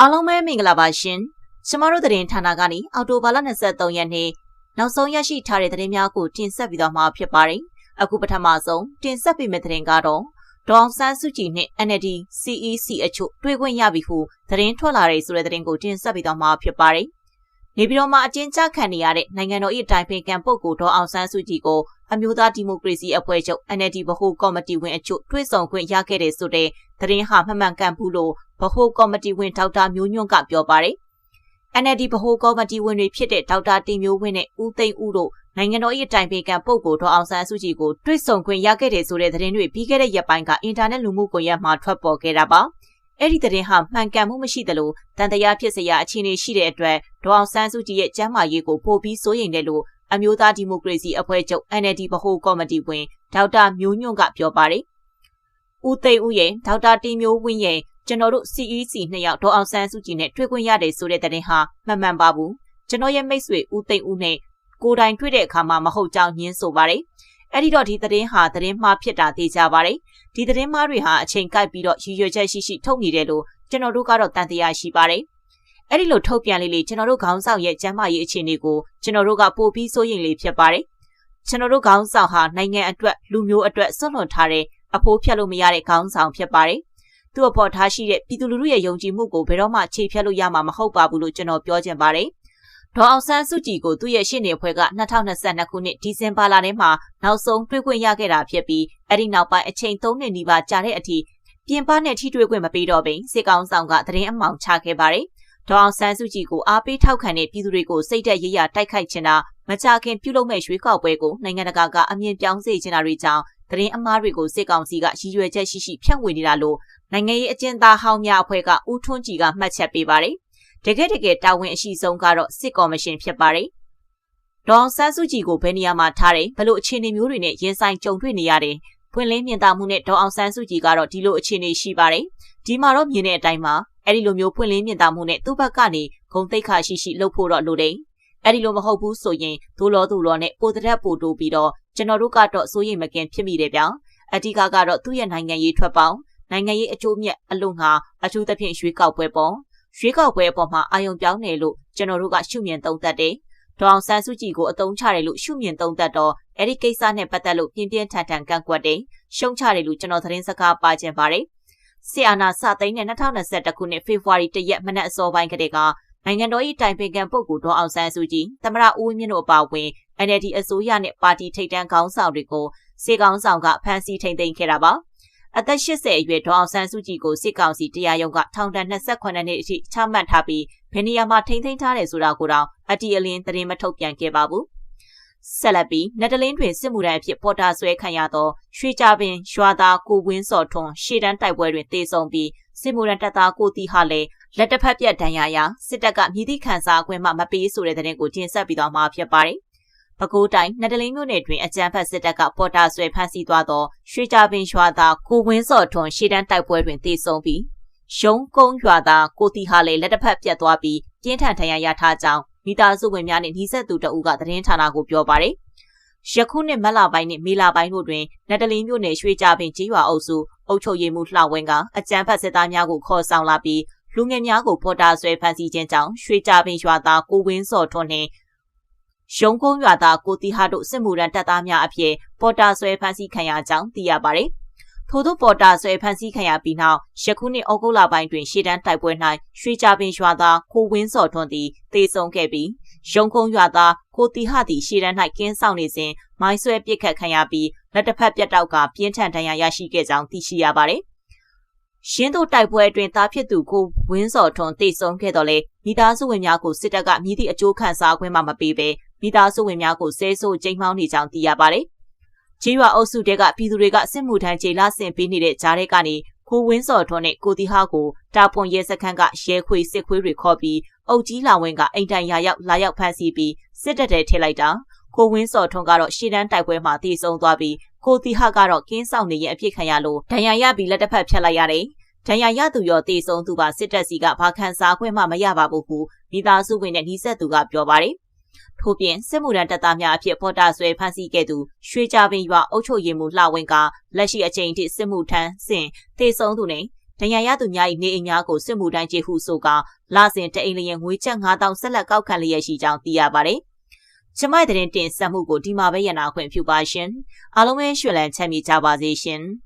အားလုံးပဲမင်္ဂလာပါရှင်။ကျမတို့သတင်းဌာနကနေအော်တိုဘာလ23ရက်နေ့နောက်ဆုံးရရှိထားတဲ့သတင်းများကိုတင်ဆက်ပြီးတော့မှာဖြစ်ပါတယ်။အခုပထမဆုံးတင်ဆက်ပေးမယ့်သတင်းကတော့ဒေါအောင်ဆန်းစုကြည်နဲ့ NLD CEC အချို့တွေ့ခွင့်ရပြီဟုသတင်းထွက်လာတဲ့ဆိုတဲ့သတင်းကိုတင်ဆက်ပြီးတော့မှာဖြစ်ပါတယ်။ နေပြည်တော်မှာအကျဉ်းချခံနေရတဲ့နိုင်ငံတော်၏တိုင်ပင်ခံပုဂ္ဂိုလ်ဒေါအောင်ဆန်းစုကြည်ကိုအမျိုးသားဒီမိုကရေစီအဖွဲ့ချုပ် NLD ဗဟိုကော်မတီဝင်အချို့တွေ့ဆုံခွင့်ရခဲ့တဲ့ဆိုတဲ့သတင်းဟာမှန်မှန်ကန်ဘူးလို့ဗဟိုကော်မတီဝင်ဒေါက်တာမျိုးညွန့်ကပြောပါတယ်။ NLD ဗဟိုကော်မတီဝင်တွေဖြစ်တဲ့ဒေါက်တာတင်မျိုးဝင်းနဲ့ဦးသိန်းဦးတို့နိုင်ငံတော်၏တိုင်ပင်ခံပုဂ္ဂိုလ်ဒေါအောင်ဆန်းစုကြည်ကိုတွေ့ဆုံခွင့်ရခဲ့တဲ့ဆိုတဲ့သတင်းတွေပြီးခဲ့တဲ့ရက်ပိုင်းကအင်တာနက်လူမှုကွန်ရက်မှာထွက်ပေါ်ခဲ့တာပါ။ အဲ့ဒီသတင်းဟာမှန်ကန်မှုမရှိသလိုတန်တရားဖြစ်စရာအခြေအနေရှိတဲ့အတွက်ဒေါအောင်ဆန်းစုကြည်ရဲ့ကျမ်းမာရေးကိုပိုပြီးစိုးရိမ်တယ်လို့အမျိုးသားဒီမိုကရေစီအဖွဲ့ချုပ် NLD ဗဟိုကော်မတီဝင်ဒေါက်တာမျိုးညွန့်ကပြောပါတယ်။ဦးသိန်းဦးရဲ့ဒေါက်တာတင်မျိုးဝင်းရဲ့ကျွန်တော်တို့ CEC နှစ်ယောက်ဒေါအောင်ဆန်းစုကြည်နဲ့တွေ့ခွင့်ရတယ်ဆိုတဲ့တဲ့ဟာမှန်မှန်ပါဘူးကျွန်တော်ရဲ့မိတ်ဆွေဦးသိန်းဦးနဲ့ကိုတိုင်တွေ့တဲ့အခါမှာမဟုတ်ကြောင်းညင်းဆိုပါတယ် အဲ့ဒီတော့ဒီသတင်းဟာသတင်းမှားဖြစ်တာသိကြပါတယ်ဒီသတင်းမှားတွေဟာအချိန်ကိုက်ပြီးတော့ရည်ရွယ်ချက်ရှိရှိထုတ်နေတယ်လို့ကျွန်တော်တို့ကတော့တန်တရားရှိပါတယ်အဲ့ဒီလိုထုတ်ပြန်လေးလေးကျွန်တော်တို့ခေါင်းဆောင်ရဲ့ကျမ်းမာရေးအခြေအနေကိုကျွန်တော်တို့ကပို့ပြီးစိုးရိမ်လေးဖြစ်ပါတယ်ကျွန်တော်တို့ခေါင်းဆောင်ဟာနိုင်ငံအတွက်လူမျိုးအတွက်ဆွန့်လွတ်ထားတဲ့အဖိုးဖြတ်လို့မရတဲ့ခေါင်းဆောင်ဖြစ်ပါတယ်သူ့အပေါ်ထားရှိတဲ့ပြည်သူလူထုရဲ့ယုံကြည်မှုကိုဘယ်တော့မှခြေဖြတ်လို့ရမှာမဟုတ်ပါဘူးလို့ကျွန်တော်ပြောချင်ပါတယ်။ ဒေါ်အောင်ဆန်းစုကြည်ကိုသူ့ရဲ့ရှေ့နေအဖွဲ့က2022ခုနှစ်ဒီဇင်ဘာလထဲမှာနောက်ဆုံးတွေ့ခွင့်ရခဲ့တာဖြစ်ပြီးအဲ့ဒီနောက်ပိုင်းအချိန်3နှစ်နီးပါးကြာတဲ့အထိပြင်ပနဲ့ထိတွေ့ခွင့်မပေးတော့ဘဲစစ်ကောင်ဆောင်ကသတင်းအမှောင်ချခဲ့ပါတယ်။ဒေါ်အောင်ဆန်းစုကြည်ကိုအားပေးထောက်ခံတဲ့ပြည်သူတွေကိုစိတ်သက်ရရတိုက်ခိုက်ချင်တာမကြခင်ပြုလုပ်မဲ့ရွေးကောက်ပွဲကိုနိုင်ငံတကာကအမြင်ပြောင်းစေချင်တာတွေကြောင့်သတင်းအမှားတွေကိုစစ်ကောင်စီကရည်ရွယ်ချက်ရှိရှိဖြန့်ဝေနေတာလို့နိုင်ငံရေးအကျဉ်းသားဟောင်းများအဖွဲ့ကဦးထွန်းကြည်ကမှတ်ချက်ပေးပါတယ်။ တကယ်တကယ်တာဝန်အရှိဆုံးကတော့စစ်ကော်မရှင်ဖြစ်ပါတယ်။ဒေါန်ဆန်းစုကြည်ကိုဘယ်နေရာမှာထားတယ်ဘလို့အခြေအနေမျိုးတွေနဲ့ရင်ဆိုင်ကြုံတွေ့နေရတယ်။ဖွင့်လင်းမြင်သာမှုနဲ့ဒေါအောင်ဆန်းစုကြည်ကတော့ဒီလိုအခြေအနေရှိပါတယ်။ဒီမှာတော့မြင်တဲ့အတိုင်းမှာအဲ့ဒီလိုမျိုးဖွင့်လင်းမြင်သာမှုနဲ့သူ့ဘက်ကနေဂုံတိတ်ခါရှိရှိလှုပ်ဖို့တော့လိုတယ်။အဲ့ဒီလိုမဟုတ်ဘူးဆိုရင်ဒိုးလောဒိုးလောနဲ့ပိုတရက်ပိုတိုးပြီးတော့ကျွန်တော်တို့ကတော့စိုးရိမ်မကင်ဖြစ်မိတယ်ဗျာအဓိကကတော့သူ့ရဲ့နိုင်ငံရေးထွက်ပေါင်းနိုင်ငံရေးအကျိုးမြတ်အလို့ငါအထူးသဖြင့်ရွေးကောက်ပွဲပေါ် ရွေးကောက်ပွဲအပေါ်မှာအာယုံပြောင်းနေလို့ကျွန်တော်တို့ကရှုမြင်သုံးသပ်တယ်ဒေါအောင်ဆန်းစုကြည်ကိုအတုံးချတယ်လို့ရှုမြင်သုံးသပ်တော့အဲ့ဒီကိစ္စနဲ့ပတ်သက်လို့ပြင်းပြင်းထန်ထန်ကန့်ကွက်တယ်ရှုံချတယ်လို့ကျွန်တော်သတင်းစကားပါချင်ပါတယ်ဆီအာနာစသိန်းနဲ့2021ခုနှစ်ဖေဖော်ဝါရီ1ရက်မနက်အစောပိုင်းကတည်းကနိုင်ငံတော်၏တိုင်ပင်ခံပုဂ္ဂိုလ်ဒေါအောင်ဆန်းစုကြည်သမရဦးဝင်းမြင့်တို့အပါအဝင် NLD အစိုးရနဲ့ပါတီထိပ်တန်းခေါင်းဆောင်တွေကိုစေကောင်းဆောင်ကဖမ်းဆီးထိန်သိမ်းခဲ့တာပါ အသက်80အရွယ်ဒေါအောင်ဆန်းစုကြည်ကိုစစ်ကောင်စီတရားရုံးကထောင်ဒဏ်28နှစ်အထိချမှတ်ထားပြီးဘယ်နေရာမှာထိန်းသိမ်းထားတယ်ဆိုတာကိုတော့အတီအလင်းသတင်းမထုတ်ပြန်ခဲ့ပါဘူးဆက်လက်ပြီးနက်တလင်းတွင်စစ်မှုထမ်းအဖြစ်ပေါ်တာဆွဲခံရသောရွှေကြပင်ရွာသားကိုဝင်းစော်ထွန်းရှေ့တန်းတိုက်ပွဲတွင်တေဆုံးပြီးစစ်မှုထမ်းတပ်သားကိုတီဟာလည်းလက်တစ်ဖက်ပြက်ဒဏ်ရာရစစ်တပ်ကမြည်သည့်ခန်းစားခွင့်မှမပေးဆိုတဲ့တဲ့တင်ကိုတင်ဆက်ပြီးတော့မှာဖြစ်ပါတယ်။ ပဲခူးတိုင်းနဒလင်းမြို့နယ်တွင်အကြမ်းဖက်စစ်တပ်ကပေါ်တာဆွဲဖမ်းဆီးသွားသောရွှေကြပင်ရွာသားကိုဝင်းစော်ထွန်းရှေ့တန်းတိုက်ပွဲတွင်တေဆုံးပြီးရုံးကုန်းရွာသားကိုတီဟာလည်းလက်တစ်ဖက်ပြက်သွားပြီးပြင်းထန်ဒဏ်ရာရထားကြောင်းမိသားစုဝင်များနဲ့နှီးဆက်သူတအုပ်ကသတင်းဌာနကိုပြောပါတယ်။ယခုနှစ်မလပိုင်းနဲ့မေလပိုင်းတို့တွင်နတလင်းမြို့နယ်ရွှေကြပင်ကြီးရွာအုပ်စုအုပ်ချုပ်ရေးမှူးလှဝင်းကအကြမ်းဖက်စစ်သားများကိုခေါ်ဆောင်လာပြီးလူငယ်များကိုပေါ်တာဆွဲဖမ်းဆီးခြင်းကြောင့်ရွှေကြပင်ရွာသားကိုဝင်းစော်ထွန်းနှင့် ရုံးကုန်းရွာသားကိုတီဟာတို့စစ်မှုရန်တပ်သားများအဖြစ်ပေါ်တာဆွဲဖမ်းဆီးခံရကြောင်းသိရပါတယ်။ထို့သောပေါ်တာဆွဲဖမ်းဆီးခံရပြီးနောက်ယခုနှစ်ဩဂုတ်လပိုင်းတွင်ရှေ့တန်းတိုက်ပွဲ၌ရွှေကြပင်ရွာသားကိုဝင်းစော်ထွန်းသည်တေဆုံးခဲ့ပြီးရုံးကုန်းရွာသားကိုတီဟသည်ရှေ့တန်း၌ကင်းဆောင်နေစဉ်မိုင်းဆွဲပစ်ခတ်ခံရပြီးလက်တစ်ဖက်ပြတ်တောက်ကပြင်းထန်ဒဏ်ရာရရှိခဲ့ကြောင်းသိရှိရပါတယ်။ရှင်းတို့တိုက်ပွဲအတွင်းသားဖြစ်သူကိုဝင်းစော်ထွန်းတိတ်ဆုံးခဲ့တော့လေမိသားစုဝင်များကိုစစ်တပ်ကမြည်သည့်အကျိုးခံစားခွင့်မှမပေးဘဲ မိသားစုဝင်များကိုဆဲဆိုးချိန်မှောင်းနေကြောင်းသိရပါတယ်။ကြီးရွာအုပ်စုတဲကပြည်သူတွေကစစ်မှုထမ်းခြေလဆင်ပေးနေတဲ့ကြားထဲကနေကိုဝင်းစော်ထွန်းနဲ့ကိုတီဟာကိုတာပွန်ရဲစခန်းကရဲခွေစစ်ခွေးတွေခေါ်ပြီးအုပ်ကြီးလာဝင်းကအိမ်တိုင်ရာရောက်လာရောက်ဖမ်းဆီးပြီးစစ်တပ်ထဲထည့်လိုက်တာကိုဝင်းစော်ထွန်းကတော့ရှေ့တန်းတိုက်ပွဲမှာတည်ဆုံသွားပြီးကိုတီဟာကတော့ကင်းဆောင်နေရင်အဖြစ်ခံရလို့ဒဏ်ရာရပြီးလက်တစ်ဖက်ဖြတ်လိုက်ရတယ်ဒဏ်ရာရသူရောတည်ဆုံသူပါစစ်တပ်စီကဘာခံစားခွင့်မှမရပါဘူးဟုမိသားစုဝင်နဲ့နှီးဆက်သူကပြောပါတယ်။ ထို့ပြင်စစ်မှုထမ်းတပ်သားများအဖြစ်ပေါ်တာဆွဲဖမ်းဆီးခဲ့သူရွှေကြပင်ရွာအုပ်ချုပ်ရေးမှူးလှဝင်းကလက်ရှိအချိန်ထိစစ်မှုထမ်းစဉ်တည်ဆုံသူနဲ့ဒဏ်ရာရသူများ၏နေအိမ်များကိုစစ်မှုတိုင်းကျေဟုဆိုကလာစဉ်တအိမ်လျင်ငွေကျပ်9000ဆက်လက်ကောက်ခံလျက်ရှိကြောင်းသိရပါတယ်။ကျမတဲ့တင်ဆက်မှုကိုဒီမှာပဲရနာခွင့်ပြုပါရှင်။အားလုံးပဲရွှေလန်းချမ်းမြေကြပါစေရှင်။